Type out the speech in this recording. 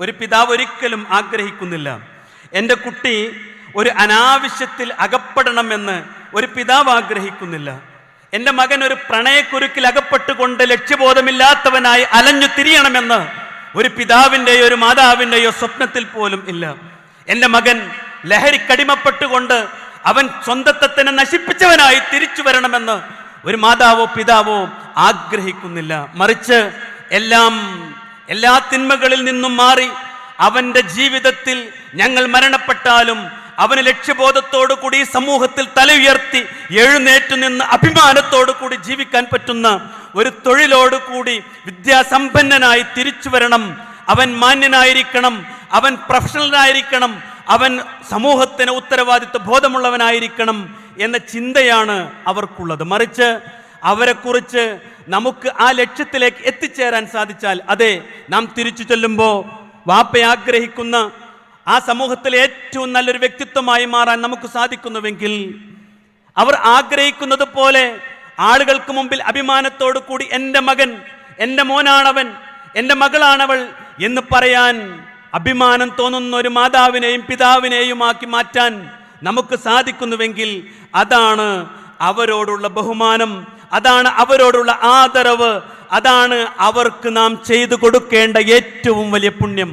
ഒരു പിതാവ് ഒരിക്കലും ആഗ്രഹിക്കുന്നില്ല. എന്റെ കുട്ടി ഒരു അനാവശ്യത്തിൽ അകപ്പെടണമെന്ന് ഒരു പിതാവ് ആഗ്രഹിക്കുന്നില്ല. എന്റെ മകൻ ഒരു പ്രണയക്കുരുക്കിൽ അകപ്പെട്ടുകൊണ്ട് ലക്ഷ്യബോധമില്ലാത്തവനായി അലഞ്ഞു തിരിയണമെന്ന് ഒരു പിതാവിന്റെയോ ഒരു മാതാവിന്റെയോ സ്വപ്നത്തിൽ പോലും ഇല്ല. എന്റെ മകൻ ലഹരിക്കടിമപ്പെട്ടുകൊണ്ട് അവൻ സ്വന്തത്തെ നശിപ്പിച്ചവനായി തിരിച്ചു വരണമെന്ന് ഒരു മാതാവോ പിതാവോ ആഗ്രഹിക്കുന്നില്ല. മറിച്ച് എല്ലാം എല്ലാ തിന്മകളിൽ നിന്നും മാറി അവന്റെ ജീവിതത്തിൽ ഞങ്ങൾ മരണപ്പെട്ടാലും അവന് ലക്ഷ്യബോധത്തോടു കൂടി സമൂഹത്തിൽ തല ഉയർത്തി എഴുന്നേറ്റ് നിന്ന് അഭിമാനത്തോടു കൂടി ജീവിക്കാൻ പറ്റുന്ന ഒരു തൊഴിലോട് കൂടി വിദ്യാസമ്പന്നനായി തിരിച്ചു വരണം. അവൻ മാന്യനായിരിക്കണം. അവൻ പ്രൊഫഷണലായിരിക്കണം. അവൻ സമൂഹത്തിന് ഉത്തരവാദിത്വ ബോധമുള്ളവനായിരിക്കണം എന്ന ചിന്തയാണ് അവർക്കുള്ളത്. മറിച്ച് അവരെക്കുറിച്ച് നമുക്ക് ആ ലക്ഷ്യത്തിലേക്ക് എത്തിച്ചേരാൻ സാധിച്ചാൽ അതെ നാം തിരിച്ചു ചെല്ലുമ്പോൾ വാപ്പ ആഗ്രഹിക്കുന്ന ആ സമൂഹത്തിലെ ഏറ്റവും നല്ലൊരു വ്യക്തിത്വമായി മാറാൻ നമുക്ക് സാധിക്കുന്നുവെങ്കിൽ അവർ ആഗ്രഹിക്കുന്നത് പോലെ ആളുകൾക്ക് മുമ്പിൽ അഭിമാനത്തോടു കൂടി എന്റെ മകൻ എന്റെ മോനാണവൻ എന്റെ മകളാണവൾ എന്ന് പറയാൻ അഭിമാനം തോന്നുന്ന ഒരു മാതാവിനെയും പിതാവിനെയും ആക്കി മാറ്റാൻ നമുക്ക് സാധിക്കുന്നുവെങ്കിൽ അതാണ് അവരോടുള്ള ബഹുമാനം അതാണ് അവരോടുള്ള ആദരവ്. അതാണ് അവർക്ക് നാം ചെയ്തു കൊടുക്കേണ്ട ഏറ്റവും വലിയ പുണ്യം.